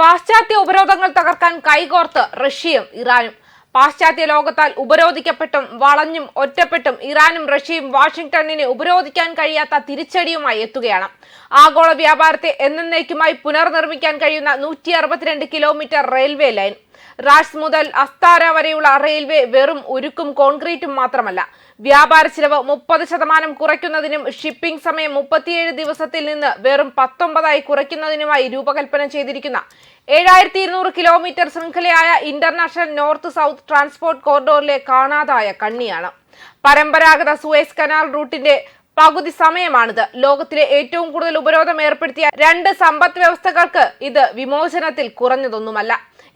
പാശ്ചാത്യ ഉപരോധങ്ങൾ തകർക്കാൻ കൈകോർത്ത് റഷ്യയും ഇറാനും. പാശ്ചാത്യ ലോകത്താൽ ഉപരോധിക്കപ്പെട്ടും വളഞ്ഞും ഒറ്റപ്പെട്ടും ഇറാനും റഷ്യയും വാഷിംഗ്ടണിനെ ഉപരോധിക്കാൻ കഴിയാത്ത തിരിച്ചടിയുമായി എത്തുകയാണ്. ആഗോള വ്യാപാരത്തെ എന്നേക്കുമായി പുനർനിർമ്മിക്കാൻ കഴിയുന്ന നൂറ്റി അറുപത്തിരണ്ട് കിലോമീറ്റർ റെയിൽവേ ലൈൻ. റാസ് മുതൽ അസ്താര വരെയുള്ള റെയിൽവേ വെറും ഉരുക്കും കോൺക്രീറ്റും മാത്രമല്ല. വ്യാപാര ചിലവ് മുപ്പത് ശതമാനം കുറയ്ക്കുന്നതിനും ഷിപ്പിംഗ് സമയം മുപ്പത്തിയേഴ് ദിവസത്തിൽ നിന്ന് വെറും പത്തൊമ്പതായി കുറയ്ക്കുന്നതിനുമായി രൂപകൽപ്പന ചെയ്തിരിക്കുന്ന ഏഴായിരത്തി ഇരുന്നൂറ് കിലോമീറ്റർ ശൃംഖലയായ ഇന്റർനാഷണൽ നോർത്ത് സൗത്ത് ട്രാൻസ്പോർട്ട് കോറിഡോറിലെ കാണാതായ കണ്ണിയാണ്. പരമ്പരാഗത സുവേസ് കനാൽ റൂട്ടിന്റെ പകുതി സമയമാണിത്. ലോകത്തിലെ ഏറ്റവും കൂടുതൽ ഉപരോധം ഏർപ്പെടുത്തിയ രണ്ട് സമ്പദ് വ്യവസ്ഥകൾക്ക് ഇത് വിമോചനത്തിൽ കുറഞ്ഞതൊന്നുമല്ല.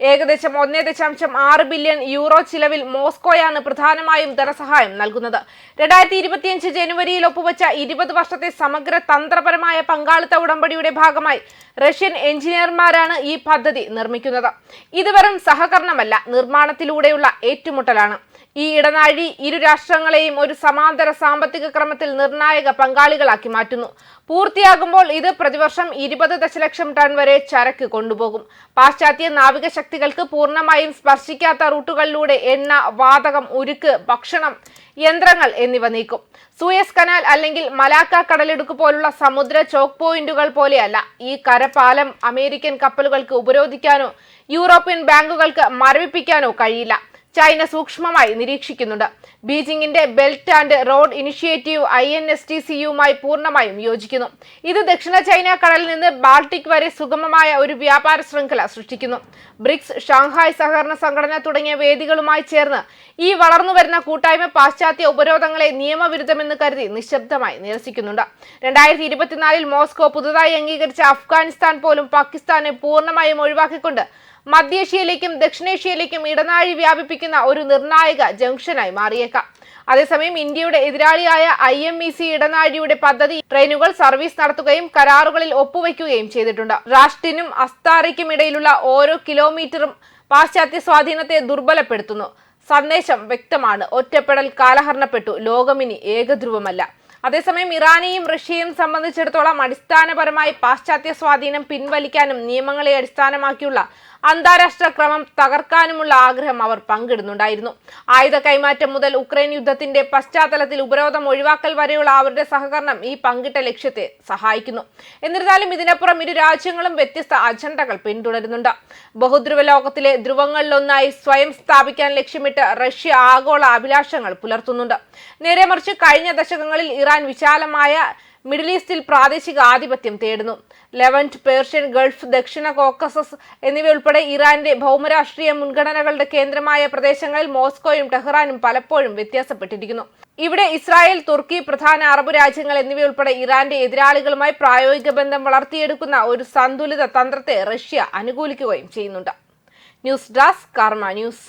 ഏകദേശം ഒന്നേ ദശാംശം ആറ് ബില്യൺ യൂറോ ചിലവിൽ മോസ്കോയാണ് പ്രധാനമായും ധനസഹായം നൽകുന്നത്. രണ്ടായിരത്തി ഇരുപത്തിയഞ്ച് ജനുവരിയിൽ ഒപ്പുവെച്ച ഇരുപത് വർഷത്തെ സമഗ്ര തന്ത്രപരമായ പങ്കാളിത്ത ഉടമ്പടിയുടെ ഭാഗമായി റഷ്യൻ എഞ്ചിനീയർമാരാണ് ഈ പദ്ധതി നിർമ്മിക്കുന്നത്. ഇത് വെറും സഹകരണമല്ല നിർമ്മാണത്തിലൂടെയുള്ള ഏറ്റുമുട്ടലാണ്. ഈ ഇടനാഴി ഇരു രാഷ്ട്രങ്ങളെയും ഒരു സമാന്തര സാമ്പത്തിക ക്രമത്തിൽ നിർണായക പങ്കാളികളാക്കി മാറ്റുന്നു. പൂർത്തിയാകുമ്പോൾ ഇത് പ്രതിവർഷം ഇരുപത് ദശലക്ഷം ടൺ വരെ ചരക്ക് കൊണ്ടുപോകും. പാശ്ചാത്യ നാവിക ശക്തികൾക്ക് പൂർണമായും സ്പർശിക്കാത്ത റൂട്ടുകളിലൂടെ എണ്ണ വാതകം ഉരുക്ക് ഭക്ഷണം യന്ത്രങ്ങൾ എന്നിവ നീക്കും. സൂയസ് കനാൽ അല്ലെങ്കിൽ മലാക്ക കടലിടുക്ക് പോലുള്ള സമുദ്ര ചോക്ക് പോയിന്റുകൾ പോലെയല്ല ഈ കരപാലം അമേരിക്കൻ കപ്പലുകൾക്ക് ഉപരോധിക്കാനോ യൂറോപ്യൻ ബാങ്കുകൾക്ക് മരവിപ്പിക്കാനോ കഴിയില്ല. ചൈന സൂക്ഷ്മമായി നിരീക്ഷിക്കുന്നുണ്ട്. ബീജിംഗിന്റെ belt and road initiative I N S T സിയുമായി പൂർണമായും യോജിക്കുന്നു. ഇത് ദക്ഷിണ ചൈന കടലിൽ നിന്ന് ബാൾട്ടിക് വരെ സുഗമമായ ഒരു വ്യാപാര ശൃംഖല സൃഷ്ടിക്കുന്നു. ബ്രിക്സ് ഷാങ്ഹായ് സഹകരണ സംഘടന തുടങ്ങിയ വേദികളുമായി ചേർന്ന് ഈ വളർന്നുവരുന്ന കൂട്ടായ്മ പാശ്ചാത്യ ഉപരോധങ്ങളെ നിയമവിരുദ്ധമെന്ന് കരുതി നിശബ്ദമായി നിരസിക്കുന്നുണ്ട്. രണ്ടായിരത്തി ഇരുപത്തിനാലിൽ മോസ്കോ പുതുതായി അംഗീകരിച്ച അഫ്ഗാനിസ്ഥാൻ പോലും പാകിസ്ഥാനെ പൂർണമായും ഒഴിവാക്കിക്കൊണ്ട് മധ്യേഷ്യയിലേക്കും ദക്ഷിണേഷ്യയിലേക്കും ഇടനാഴി വ്യാപിപ്പിക്കുന്ന ഒരു നിർണായക ജംഗ്ഷനായി മാറിയേക്കാം. അതേസമയം ഇന്ത്യയുടെ എതിരാളിയായ ഐ എം ഇ സി ഇടനാഴിയുടെ പദ്ധതി ട്രെയിനുകൾ സർവീസ് നടത്തുകയും കരാറുകളിൽ ഒപ്പുവെക്കുകയും ചെയ്തിട്ടുണ്ട്. റാഷ്ടിനും അസ്താറയ്ക്കും ഇടയിലുള്ള ഓരോ കിലോമീറ്ററും പാശ്ചാത്യ സ്വാധീനത്തെ ദുർബലപ്പെടുത്തുന്നു. സന്ദേശം വ്യക്തമാണ്. ഒറ്റപ്പെടൽ കാലഹരണപ്പെട്ടു. ലോകമിനി ഏകധ്രുവമല്ല. അതേസമയം ഇറാനെയും റഷ്യയും സംബന്ധിച്ചിടത്തോളം അടിസ്ഥാനപരമായി പാശ്ചാത്യ സ്വാധീനം പിൻവലിക്കാനും നിയമങ്ങളെ അടിസ്ഥാനമാക്കിയുള്ള അന്താരാഷ്ട്ര ക്രമം തകർക്കാനുമുള്ള ആഗ്രഹം അവർ പങ്കിടുന്നുണ്ടായിരുന്നു. ആയുധ കൈമാറ്റം മുതൽ ഉക്രൈൻ യുദ്ധത്തിന്റെ പശ്ചാത്തലത്തിൽ ഉപരോധം ഒഴിവാക്കൽ വരെയുള്ള അവരുടെ സഹകരണം ഈ പങ്കിട്ട ലക്ഷ്യത്തെ സഹായിക്കുന്നു. എന്നിരുന്നാലും ഇതിനപ്പുറം ഇരു രാജ്യങ്ങളും വ്യത്യസ്ത അജണ്ടകൾ പിന്തുടരുന്നുണ്ട്. ബഹുദ്രുവ ലോകത്തിലെ ധ്രുവങ്ങളിലൊന്നായി സ്വയം സ്ഥാപിക്കാൻ ലക്ഷ്യമിട്ട് റഷ്യ ആഗോള അഭിലാഷങ്ങൾ പുലർത്തുന്നുണ്ട്. നേരെ മറിച്ച് കഴിഞ്ഞ ദശകങ്ങളിൽ ഇറാൻ വിശാലമായ മിഡിൽ ഈസ്റ്റിൽ പ്രാദേശിക ആധിപത്യം തേടുന്നു. ലെവന്റ് പേർഷ്യൻ ഗൾഫ് ദക്ഷിണ കോക്കസസ് എന്നിവയുൾപ്പെടെ ഇറാന്റെ ഭൗമരാഷ്ട്രീയ മുൻഗണനകളുടെ കേന്ദ്രമായ പ്രദേശങ്ങളിൽ മോസ്കോയും ടെഹ്റാനും പലപ്പോഴും വ്യത്യാസപ്പെട്ടിരിക്കുന്നു. ഇവിടെ ഇസ്രായേൽ തുർക്കി പ്രധാന അറബ് രാജ്യങ്ങൾ എന്നിവയുൾപ്പെടെ ഇറാന്റെ എതിരാളികളുമായി പ്രായോഗിക ബന്ധം വളർത്തിയെടുക്കുന്ന ഒരു സന്തുലിത തന്ത്രത്തെ റഷ്യ അനുകൂലിക്കുകയും ചെയ്യുന്നുണ്ട്. News desk Karma news.